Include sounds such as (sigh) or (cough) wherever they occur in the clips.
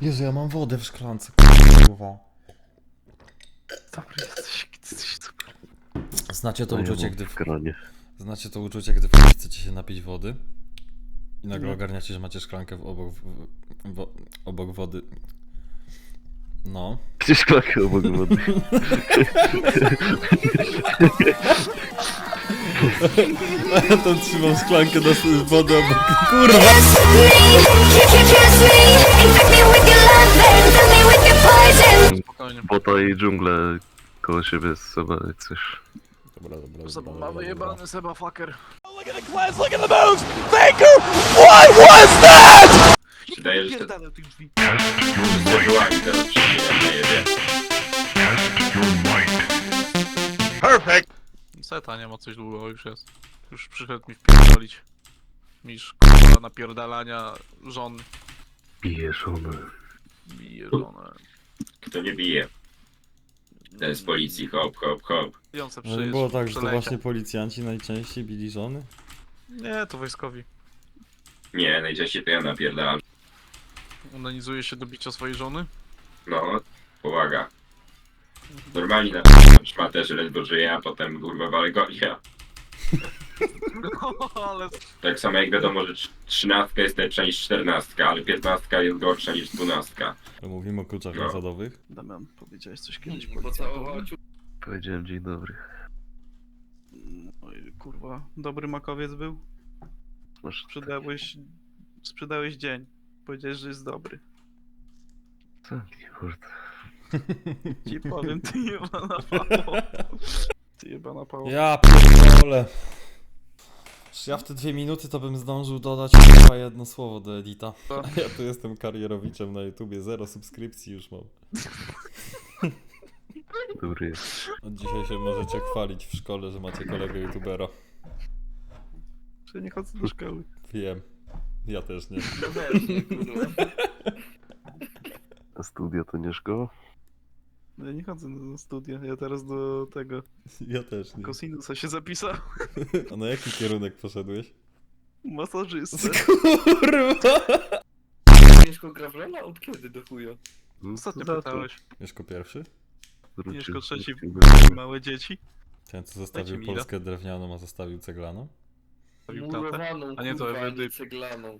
Jezu, ja mam wodę w szklance. Kurwa. Dobry jesteś, jesteś super. Znacie to No uczucie, gdy w gronie. Znacie to uczucie, gdy chcecie się napić wody i nagle ogarniacie, że macie szklankę w obok, w, w, obok wody. No. Gdzie szklankę obok wody? (laughs) (laughs) Ja (laughs) tam trzymam szklankę na wodę obok. Kurwa! Spokojnie. Bota i dżunglę koło siebie z sobą, jak coś. Dobra, dobra, Seba wyjebany Seba fucker. Wydaje, że to Pierdolę tych drzwi. zdarzyłami teraz przyjdzie na jebie. Seta nie ma coś długo już jest. Już przyszedł mi wpierdolić. Misz kurwa napierdalania żon. Bije żonę. Bije żonę. Kto nie bije? Ten z policji, hop, hop, hop. Ją se No nie było tak, że to właśnie policjanci najczęściej bili żony? Nie, to wojskowi. Nie, najczęściej to ja napierdalam. Onanizuje się do bicia swojej żony? No, powaga. Normalnie na szmatę, że ledwo żyje, a potem kurwa walę golia. No, ale Tak samo jak wiadomo, że trz- trzynastka jest lepsza niż czternastka, ale piętnastka jest gorsza niż dwunastka. Mówimy o kluczach No. nazadowych. Damian, powiedziałeś coś kiedyś Pocałował Powiedziałem dzień dobry. Oj, kurwa, dobry makowiec był? Masz Sprzedałeś... Sprzedałeś dzień. Powiedziałeś, że jest dobry. taki kurde. Ci powiem, ty jebana pało. Ty jebana pało. Ja pierdolę. Czy ja w te dwie minuty to bym zdążył dodać chyba jedno słowo do Edita. A ja tu jestem karierowiczem na YouTubie, zero subskrypcji już mam. Dobry jest. Od dzisiaj się możecie chwalić w szkole, że macie kolegę YouTubera. Że nie chodzę do szkoły. Wiem. Ja też nie. No też, nie, kurwa. A studia to nie szkoła? No Ja nie chodzę na studia, ja teraz do tego (laughs) Ja też nie. kosinusa się zapisał. (laughs) A na jaki kierunek poszedłeś? Masażystę. (laughs) Kurwa! Mieszko gra w Lola? Od kiedy do chuja? No, Ostatnio pytałeś. Mieszko pierwszy? Mieszko trzeci. Małe dzieci. Ten co zostawił mi Polskę drewnianą, a zostawił ceglaną? Robił tatę. Murowaną, A nie to kurwa, ceglaną.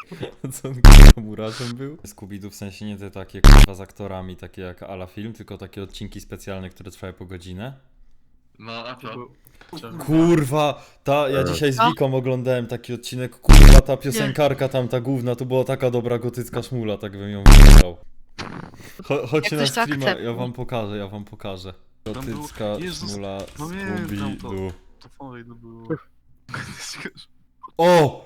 (laughs) Co on kurwa murarzem był? Scooby-Doo w sensie nie te takie kurwa z aktorami, takie jak ala film, tylko takie odcinki specjalne, które trwają po godzinę. No, a To Kurwa, ta, ja E. dzisiaj z Wiką oglądałem taki odcinek, kurwa ta piosenkarka tam, ta główna, to była taka dobra gotycka szmula, tak bym ją wybrał. Cho, chodźcie na to streama, ja wam pokażę, ja wam pokażę. Tam Gotycka Jezus, szmula pamiętam to. Scooby-Doo. To fajne było. O!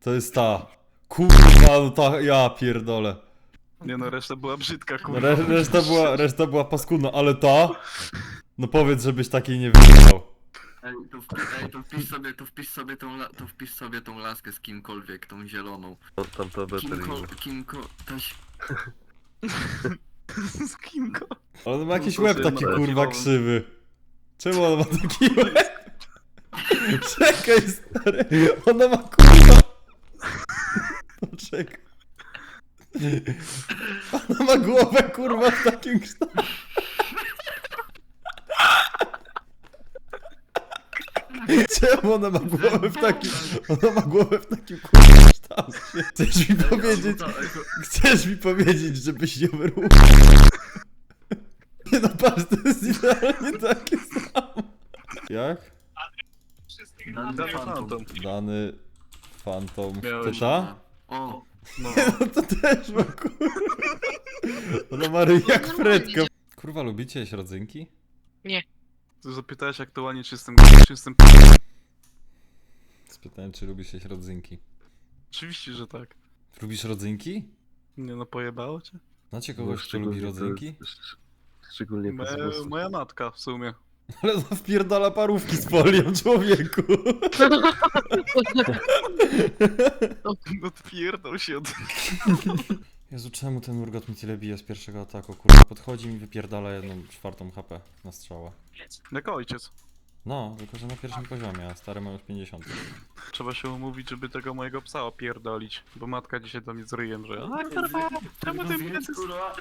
To jest ta. Kurwa, no ta, ja pierdolę. Nie no, reszta była brzydka, No, kurwa. re, reszta, była, (laughs) reszta była paskudna, ale ta? No powiedz, żebyś takiej nie wybrał. Ej, to, wpi- ej, to wpisz sobie, to wpisz sobie tą, la- to wpisz sobie tą laskę z kimkolwiek, tą zieloną. To tam to Kimko, kimko, taś... (laughs) Z Kimko. Ale on ma jakiś No to łeb się taki kurwa krzywy. Czemu on ma taki łeb? (laughs) Czekaj stary, ona ma kurwa... Poczekaj. Ona ma głowę kurwa w takim kształcie. Czemu ona ma głowę w takim... Ona ma głowę w takim kurwa kształcie. Chcesz mi powiedzieć... Chcesz mi powiedzieć, żebyś nie wyrównał? Nie no patrz, to jest idealnie takie samo. Jak? Dany Phantom. Dany Phantom. To Miałem- ta? O, No. (laughs) No to też ma kurwa. Ona ma ryj jak Fredka. Kurwa, lubicie jeść rodzynki? Ty zapytałeś aktualnie, czy jestem czy jestem Spytałem, czy lubisz jeść rodzynki. Oczywiście, że tak. Lubisz rodzynki? Nie no, pojebało cię? Znacie No, kogoś, kto lubi rodzynki? szcz- Szczególnie Moja, po moja matka w sumie. Ale wpierdala parówki z folią, człowieku. Odpierdol się od... Jezu, czemu ten urgot mi tyle bije z pierwszego ataku? Kurwa, podchodzi mi, wypierdala jedną czwartą HP na strzała. Jak ojciec. No, tylko że na pierwszym poziomie, a stary ma już 50. Trzeba się umówić, żeby tego mojego psa opierdolić, bo matka dzisiaj do mnie z ryjem, że a kurwa, czemu ty mnie kurwa?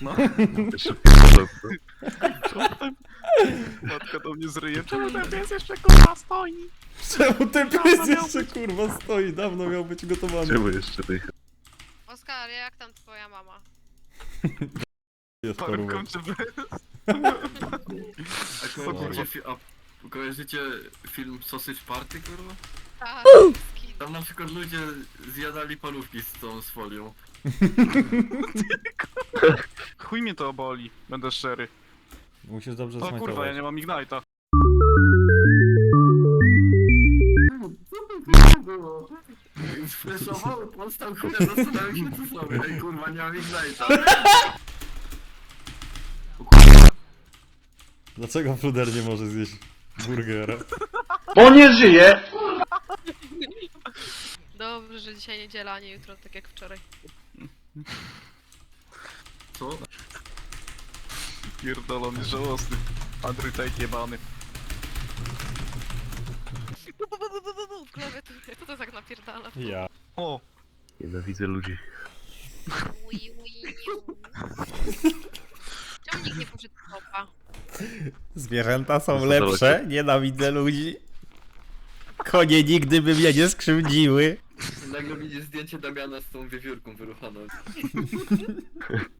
No, p***dolę. czemu ten... Matka do mnie z ryjem, czemu ten pies jeszcze kurwa stoi? Czemu ten pies jeszcze kurwa stoi? Dawno miał być gotowany. Czemu jeszcze tej Oskar, jak tam twoja mama? Jest Parówką chorobą. czy bez? A kojarzycie, fi- a kojarzycie film Sausage Party, kurwa? Tak, Tam na przykład ludzie zjadali parówki z tą z folią. Chuj mnie to boli, będę szczery. Musisz dobrze O kurwa, ja nie mam Ignite'a. Sfreszował, postał chuja, zastanawiam się co sobie. Ej kurwa, nie mam Ignite'a. Dlaczego Fluder nie może zjeść burgera? dobrze, że dzisiaj niedziela, a nie jutro, tak jak wczoraj. Co? Pierdolony, żałosny. Andrew Tate jebany. Klawiaturę, co to tak napierdala? Ja. O, Nienawidzę ludzi. Ui, ui, iu. Czemu nikt nie poszedł do topa? Zwierzęta są lepsze, nienawidzę ludzi. Konie nigdy by mnie nie skrzywdziły. Nagle widzisz zdjęcie Damiana z tą wiewiórką wyruchaną. (laughs)